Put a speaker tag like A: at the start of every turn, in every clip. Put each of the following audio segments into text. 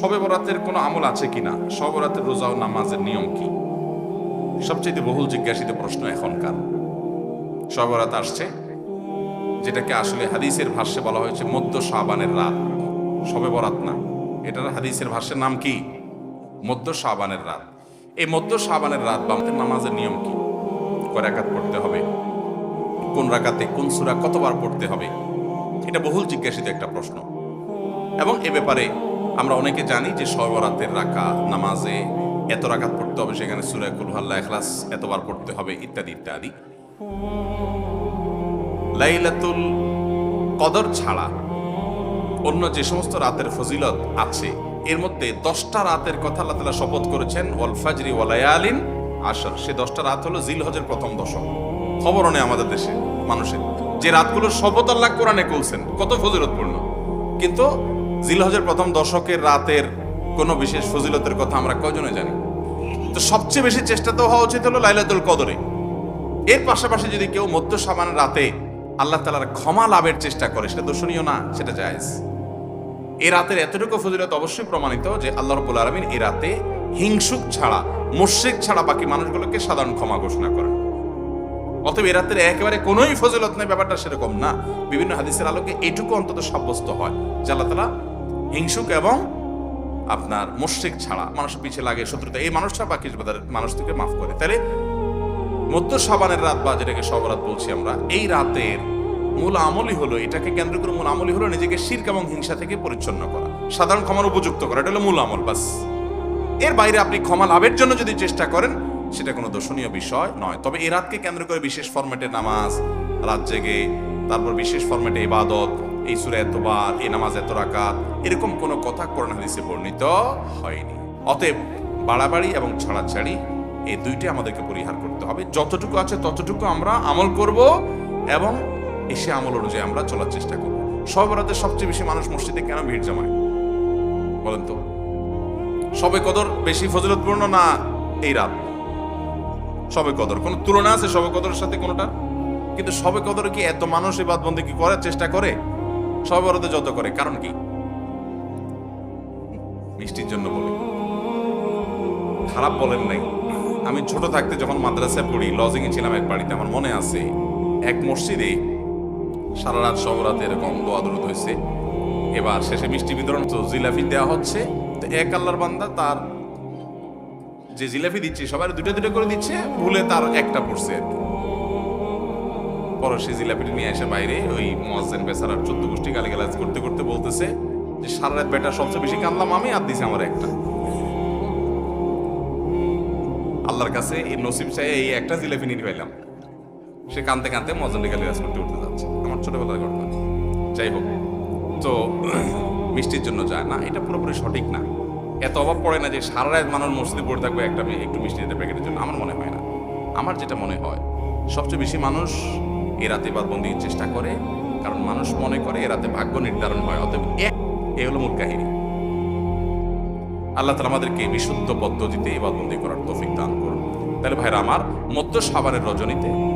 A: শবে বরাতের কোনো আমল আছে কিনা? শবে বরাতের রোজা ও নামাজের নিয়ম কি? সবচেয়ে বহুল জিজ্ঞাসিত প্রশ্ন এখনকার। শবে বরাত আসছে, যেটাকে আসলে হাদিসের ভাষ্যে বলা হয়েছে মধ্য শাবানের রাত। শবে বরাত না? এটার হাদিসের ভাষ্যের নাম কি? মধ্য শাবানের রাত। এই মধ্য শাবানের রাত বা নামাজের নিয়ম কি? কয় রাকাত পড়তে হবে? কোন রাকাতে কোন সূরা কতবার পড়তে হবে? এটা বহুল জিজ্ঞাসিত একটা প্রশ্ন। এবং এ ব্যাপারে আমরা অনেকে জানি যে সর্বরাতের রাখা নামাজে এত রাকাত পড়তে হবে সেখানে সুরা কুলহাল্লা এখলাস এতবার পড়তে হবে ইত্যাদি ইত্যাদি। লাইলাতুল কদর ছাড়া অন্য যে সমস্ত রাতের ফজিলত আছে, এর মধ্যে দশটা রাতের কথা আল্লাহ তালা শপথ করেছেন, ওয়াল ফাজরি ওয়ালায়ালিন আসর সে দশটা রাত হলো জিল হজের প্রথম দশক। খবরও নেই আমাদের দেশে, মানুষের। যে রাতগুলো শপথ আল্লাহ কোরআনে করছেন, কত ফজিলতপূর্ণ। কিন্তু জিলহজের প্রথম দশকের রাতের কোনো বিশেষ ফজিলতের কথা আমরা কজনে জানি? তো সবচেয়ে বেশি চেষ্টা তো হওয়া উচিত হলো লাইলাতুল কদরে। এর পাশাপাশি যদি কেউ মধ্য সামান রাতে আল্লাহ তালার ক্ষমা লাভের চেষ্টা করে, সেটা দর্শনীয় না, সেটা জায়েজ। এ রাতের এতটুকু ফজিলত অবশ্যই প্রমাণিত যে আল্লাহ রবুল আলমিন এ রাতে হিংসুক ছাড়া মুশ্রিক ছাড়া বাকি মানুষগুলোকে সাধারণ ক্ষমা ঘোষণা করেন। অতএব এ রাতের একেবারে কোনোই ফজিলত নেই, ব্যাপারটা সেরকম না। বিভিন্ন হাদিসের আলোকে এটুকু অন্তত সাব্যস্ত হয় যে আল্লাহ তালা হিংসুক এবং আপনার মুশ্রিক ছাড়া মানুষ পিছিয়ে লাগে, শত্রুতা। এই মানুষটা বাকি মানুষ থেকে মাফ করে। তাহলে মধ্য সাবানের রাত বা যেটাকে সবরাত বলছি আমরা, এই রাতের মূল আমলই হলো, এটাকে কেন্দ্র করে মূল আমলই হলো নিজেকে শির্ক এবং হিংসা থেকে পরিচ্ছন্ন করা। সাধারণ ক্ষমার উপযুক্ত করা, এটা হলো মূল আমল, বাস। এর বাইরে আপনি ক্ষমা লাভের জন্য যদি চেষ্টা করেন সেটা কোনো দর্শনীয় বিষয় নয়। তবে এই রাতকে কেন্দ্র করে বিশেষ ফরম্যাটে নামাজ, রাত জেগে, তারপর বিশেষ ফরম্যাটে ইবাদত, এই সুরে এতবার, এই নামাজ এত রাকাত, এরকম কোনো কথা কোরআন হাদিসে বর্ণিত হয়নি। অতএব বাড়াবাড়ি এবং ছাড়াছাড়ি এই দুইটি আমাদেরকে পরিহার করতে হবে। যতটুকু আছে ততটুকু আমরা আমল করব এবং এসে আমল অনুযায়ী আমরা চলার চেষ্টা করব। সব রাতে সবচেয়ে বেশি মানুষ মসজিদে কেন ভিড় জমায়? বলেন তো। সবে কদর বেশি ফজিলতপূর্ণ না এই রাত? সবে কদর। কোনো তুলনা আছে সবে কদরের সাথে কোনোটা? কিন্তু সবে কদর কি এত মানুষ এবাদ বন্দী কি করার চেষ্টা করে? সবে বরাতে যত করে, কারণ কি? মিষ্টির জন্য বলি। খারাপ বলেন নাই। আমি ছোট থাকতে যখন মাদ্রাসায় পড়ি লজিং এ ছিলাম এক বাড়িতে, আমার মনে আছে, এক মসজিদে সারা রাত সব রাত এরকম দোয়া দরুদ হয়েছে এবার শেষে মিষ্টি বিতরণ তো জিলাপি দেওয়া হচ্ছে। তো এক আল্লাহর বান্দা তার যে জিলাপি দিচ্ছে সবার দুটো দুটো করে দিচ্ছে, ভুলে তার একটা পড়ছে। পরে সে জিলাপিটা নিয়ে এসে বাইরে ওই মোয়াজ্জেন বেচারার চোদ্দ গোষ্ঠী গালিগালাজ করতে করতে বলতেছে যে সারা রাত বেটা সবচেয়ে বেশি কান্দলাম আমি, আর দিছে আমার একটা। আল্লাহর কাছে এই নসিব চাই, এই একটা জিলাপি নিয়ে পাইলাম সে কানতে কানতে মজন্ডি গালিগালাজ করতে উঠতে যাচ্ছে। আমার ছোটবেলার ঘটনা। যাই হোক, তো মিষ্টির জন্য যায় না, এটা পুরোপুরি সঠিক না। এত অভাব পড়ে না যে সারা রাত মানুষ মসজিদে পড়ে থাকবে, একটা একটু মিষ্টি দিতে প্যাকেটের জন্য, আমার মনে হয় না। আমার যেটা মনে হয়, সবচেয়ে বেশি মানুষ এ রাতে বাদবন্দির চেষ্টা করে, কারণ মানুষ মনে করে এ রাতে ভাগ্য নির্ধারণ হয়, অতএব এক এ হলো মূল কাহিনী। আল্লাহ তালা আমাদেরকে বিশুদ্ধ পদ্ধতিতে এবাদবন্দি করার তৌফিক দান করুন। তাহলে ভাইরা, আমার মধ্য সাবানের রজনীতে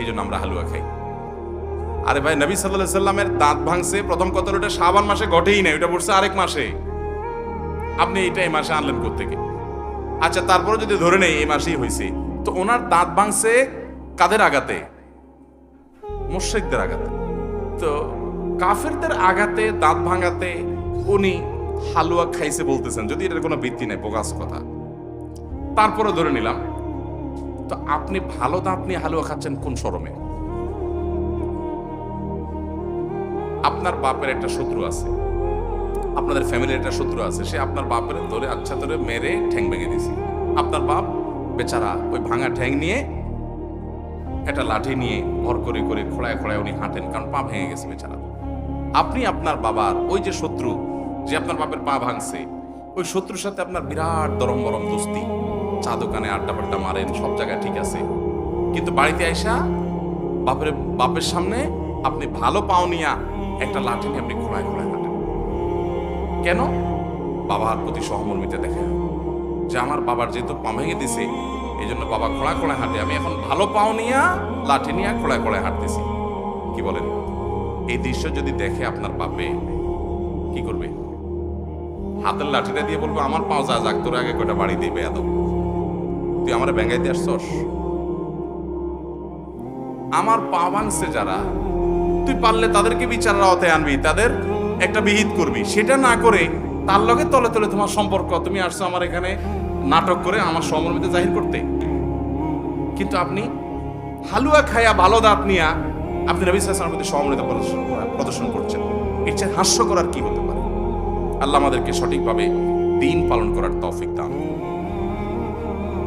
A: এই জন্য আমরা হালুয়া খাই। আরে ভাই, নবী সাল্লাহ সাল্লামের দাঁত ভাঙছে, প্রথম কত ওটা শাবান মাসে ঘটেই নাই ওটা পড়ছে আরেক মাসে। আপনি এটা এই মাসে আনলেন কোথেকে আচ্ছা তারপরে যদি ধরে নেই, এই মাসেই হয়েছে তো ওনার দাঁত ভাঙছে কাদের আঘাতে? মুশ্রিকদের আঘাতে। তো কাফেরদের আঘাতে, দাঁত ভাঙাতে উনি হালুয়া খাইছে বলতেছেন, যদি এটার কোনো ভিত্তি নেই, বোগাস কথা। তারপরে ধরে নিলাম তো আপনি ভালো দাঁত নিয়ে হালুয়া খাচ্ছেন কোন শরমে? আপনার বাপের একটা শত্রু আছে। আপনাদের ফ্যামিলির একটা শত্রু আছে। সে আপনার বাপের ধরে আচ্ছা ধরে মেরে ঠ্যাং ভেঙে দিয়েছে। আপনার বাপ বেচারা ওই ভাঙা ঠ্যাং নিয়ে একটা লাঠি নিয়ে ভর করে করে খোড়ায় খোড়ায় উনি হাঁটেন, কারণ পা ভেঙে গেছে বেচারা। আপনি আপনার বাবার ওই যে শত্রু যে আপনার বাপের পা ভাঙছে, ওই শত্রুর সাথে আপনার বিরাট দরম বরম দোস্তি। চা দোকানে আড্ডা পাড্ডা মারেন, সব জায়গায় ঠিক আছে। কিন্তু বাড়িতে আইসা বাপের বাপের সামনে আপনি ভালো পাওনিয়া একটা লাঠি নিয়ে আপনি ঘোড়ায় ঘোড়ায় হাঁটেন। কেন? বাবার প্রতি সহমর্মিতা দেখে। যে আমার বাবার যেহেতু পা ভেঙে দিছে এই জন্য বাবা খোঁড়া খোঁড়ায় হাঁটে। আমি এখন ভালো পাও নিয়া লাঠি নিয়ে খোঁড়ায় খোঁড়ায় হাঁটতেছি। কি বলেন? এই দৃশ্য যদি দেখে আপনার বাপে কি করবে? হাতের লাঠিটা দিয়ে বলব, আমার পাও যা যাক, তোর আগে কয়টা বাড়ি দিবে, এত তুই আমার ব্যাঙ্গাই দিয়ে আসছস? আমার পা ভাঙছে যারা, তুই পারলে তাদেরকে বিচার আওতায় আনবি, তাদের একটা বিহিত করবি। সেটা না করে তার লগে তলে তলে তোমার সম্পর্ক, তুমি আসছো আমার এখানে নাটক করে আমার সমর্মিতে জাহির করতে। কিন্তু আপনি হালুয়া খায়া ভালো দাঁত নিয়া আপনি রবি সালামের প্রতি সমর্মিতা প্রদর্শন করছেন। এর চেয়ে হাস্য করার কি হতে পারে? আল্লাহ আমাদেরকে সঠিকভাবে দিন পালন করার তৌফিক দান।